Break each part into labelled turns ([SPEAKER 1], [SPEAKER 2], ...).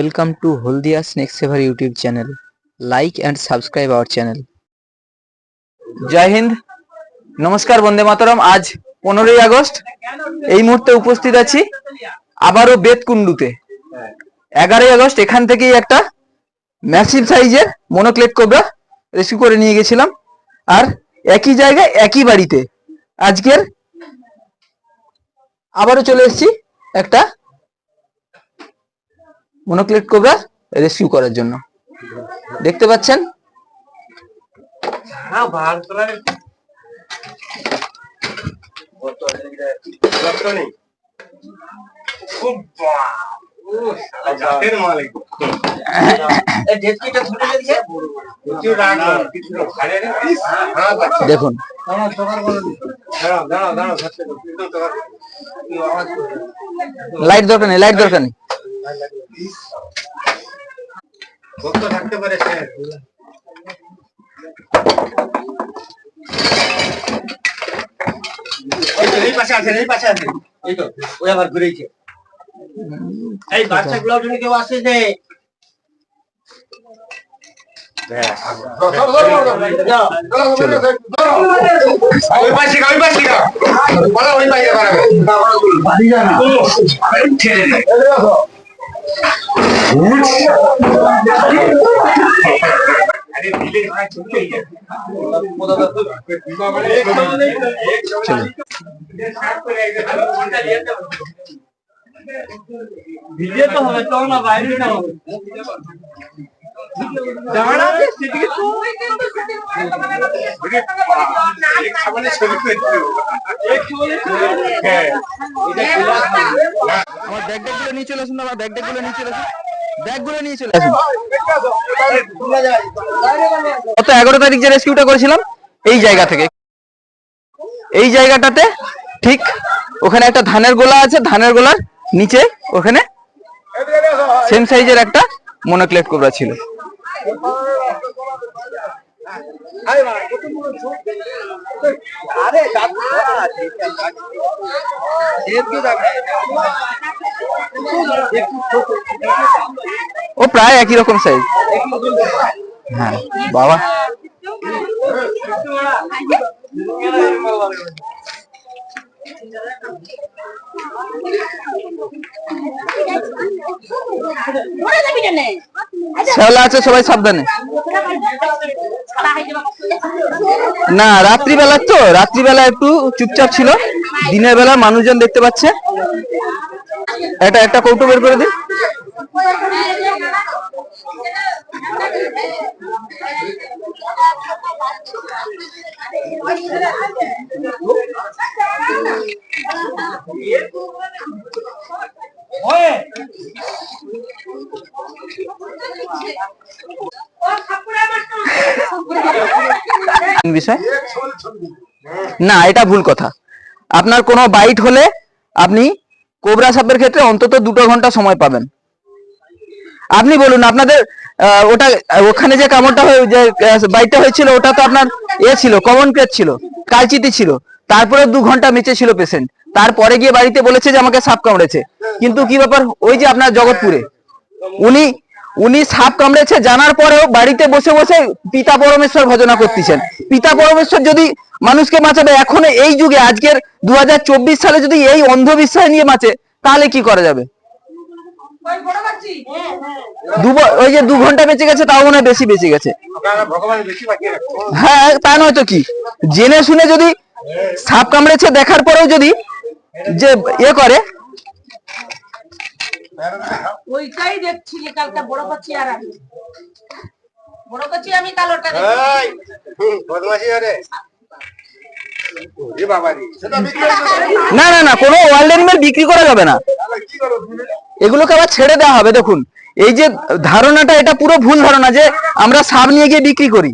[SPEAKER 1] Welcome to Holdia Snake Saver YouTube channel. Like and subscribe our channel. জয় হিন্দ নমস্কার বন্দে মাতরম আজ পনেরোই আগস্ট। এই মুহূর্তে উপস্থিত আছি আবারও বেতকুন্ডুতে এগারোই আগস্ট এখান থেকেই একটা ম্যাসিভ সাইজের মনোক্লেট কোবরা রেস্কিউ করে নিয়ে গেছিলাম। আর একই জায়গায় একই বাড়িতে। আজকের আবারও চলে এসেছি একটা মনোক্লেট কোবরা রেস্কিউ করার জন্য। দেখতে পাচ্ছেন?
[SPEAKER 2] হয়।
[SPEAKER 1] দেখুন। লাইট দরকার নেই লাইট দরকার নেই।
[SPEAKER 2] ভক্ত থাকতে পারে সে। এই পাশে আছে, এই পাশে আছে। এই তো, ওই আবার ঘুরেছে। এই বাচ্চাগুলোর জন্য কেউ আসে যে ওই পাশে গা, ওই পাশে গা। বলো, ওই পাশে বাড়াবে। ছেড়ে দে। আরে দিলে হ্যাঁ এটা খোলা
[SPEAKER 1] আমার ব্যাগগুলো নিয়ে চলে আসুন আমার ব্যাগ ট্যাগগুলো নিয়ে চলে আসুন। ব্যাগগুলো নিয়ে চলে আসুন। গত এগারো তারিখ যে রেস্কিউটা করেছিলাম? এই জায়গা থেকে। এই জায়গাটাতে ঠিক ওখানে একটা ধানের গোলা আছে, ধানের গোলার নিচে ওখানে সেম সাইজের একটা মনোক্লেট কোবরা ছিল। ও প্রায় একই রকম সাইজ হ্যাঁ বাবা। শ্যাওলা আছে, সবাই সাবধানে। না, রাত্রিবেলা তো, রাত্রিবেলা একটু চুপচাপ ছিল। দিনের বেলা মানুষজন দেখতে পাচ্ছে। এটা, একটা কৌটো বের করে দিন না, এটা ভুল কথা। আপনার কোনো বাইট হলে আপনি কোবরা সাপের ক্ষেত্রে অন্তত দুটো ঘণ্টা সময় পাবেন। আপনি বলুন, আপনাদের ওটা, ওখানে যে কামড়টা হয়ে, যে বাইটটা হয়েছিল, ওটা তো আপনার এ ছিল কমন কেস ছিল, কালচিতি ছিল তারপরে দু ঘণ্টা বেঁচে ছিল পেশেন্ট তারপরে গিয়ে বাড়িতে বলেছে যে আমাকে সাপ কামড়েছে, কিন্তু কি ব্যাপার, ওই যে আপনার জগৎপুরে, উনি উনি সাপ কামড়েছে, জানার পরেও বাড়িতে বসে বসে পিতা পরমেশ্বর ভজনা করতেছেন, পিতা পরমেশ্বর যদি মানুষকে বাঁচাবে, এখন এই যুগে, আজকের দু হাজার চব্বিশ সালে যদি এই অন্ধবিশ্বাস নিয়ে বাঁচে, তাহলে কি করা যাবে? ওই যে দু ঘণ্টা বেঁচে গেছে তাও মনে হয় বেশি বেঁচে গেছে।
[SPEAKER 2] আপনারা ভগবান বেশি বাঁচিয়ে রাখছে
[SPEAKER 1] হ্যাঁ তা নয় তো কি? জেনে শুনে যদি সাপ কামড়েছে দেখার পরেও যদি যে ইয়ে করে।
[SPEAKER 3] ওইটাই দেখছিলি কালকে বড় কচি আর আমি। বড় কচি আমি কালোটা
[SPEAKER 1] না না না কোনো ওয়াইল্ড অ্যানিমেল বিক্রি করা যাবে না? এগুলোকে আবার ছেড়ে দেওয়া হবে দেখুন। এই যে ধারণাটা এটা পুরো ভুল ধারণা যে আমরা সাপ নিয়ে গিয়ে বিক্রি করি।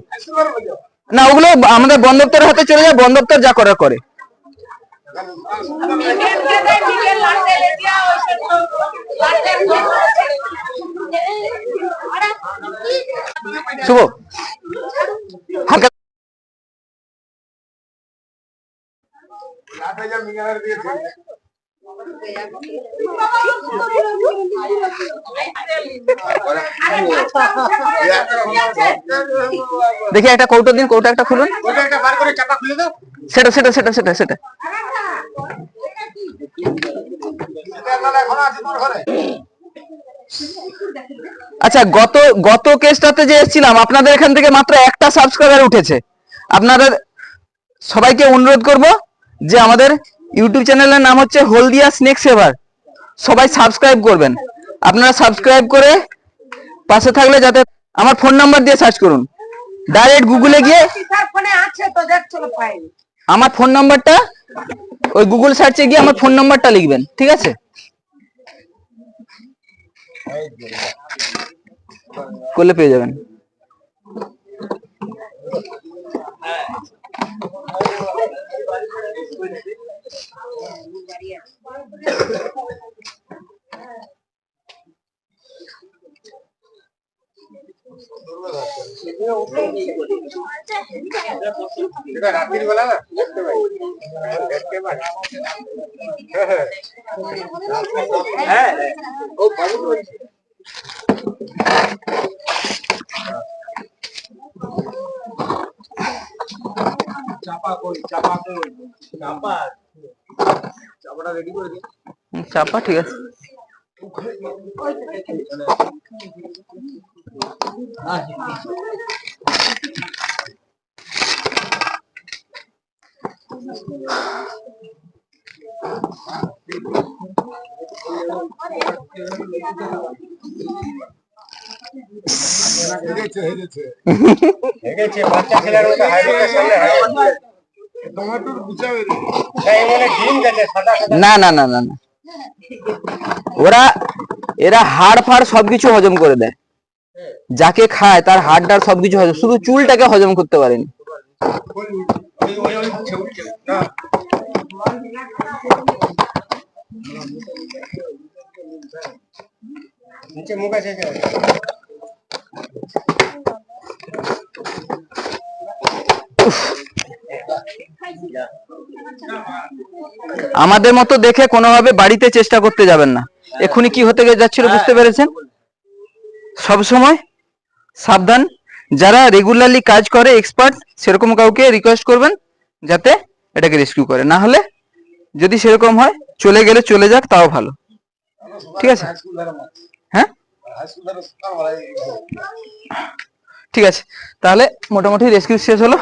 [SPEAKER 1] না ওগুলো আমাদের বন দপ্তরের হাতে চলে যায় বন দপ্তর যা করার করে। শুভ। হালকা
[SPEAKER 2] হাজার মিলিয়নের দিয়েছে।
[SPEAKER 1] দেখি একটা কৌটো দিন কৌটো একটা খুলুন। সেটা সেটা সেটা সেটা সেটা। আচ্ছা গত গত কেসটাতে যে এসেছিলাম আপনাদের এখান থেকে মাত্র একটা সাবস্ক্রাইবার উঠেছে। আপনাদের সবাইকে অনুরোধ করব যে আমাদের ইউটিউব চ্যানেলের নাম হচ্ছে হলদিয়া স্নেক সেভার সবাই সাবস্ক্রাইব করবেন। আপনারা সাবস্ক্রাইব করে পাশে থাকলে যাতে আমার ফোন নাম্বার দিয়ে সার্চ করুন। ডাইরেক্ট গুগলে গিয়ে
[SPEAKER 3] ফোনে আছে তো দেখছ ফাইল
[SPEAKER 1] আমার ফোন নাম্বারটা ওই গুগল সার্চে গিয়ে আমার ফোন নাম্বারটা লিখবেন ঠিক আছে? করলে পেয়ে যাবেন।
[SPEAKER 2] এটা রাত্রির বেলা না? দেখতে পাই। দেখতে পাই। হ্যাঁ হ্যাঁ। ও বাবু চাপা কই চাপা কই? চাপা। চাপাটা রেডি করে দিই।
[SPEAKER 1] চাপা ঠিক আছে।
[SPEAKER 2] হেগেছে
[SPEAKER 1] না না না না না। ওরা, এরা হাড় ফাড় সবকিছু হজম করে দেয়। যাকে খায় তার হাড়টার সবকিছু হজম, শুধু চুলটাকে হজম করতে পারেনি। আমাদের মতো দেখে কোনোভাবে বাড়িতে চেষ্টা করতে যাবেন না। এক্ষুনি কি হতে যাচ্ছিল বুঝতে পেরেছেন? সব সময় সাবধান। যারা রেগুলারলি কাজ করে এক্সপার্ট সেরকম কাউকে রিকোয়েস্ট করবেন যাতে এটাকে রেস্কিউ করে। না হলে যদি সেরকম হয়, চলে গেলে চলে যাক, তাও ভালো। ঠিক আছে? হ্যাঁ? ঠিক আছে। তাহলে মোটামুটি রেস্কিউ শেষ হলো।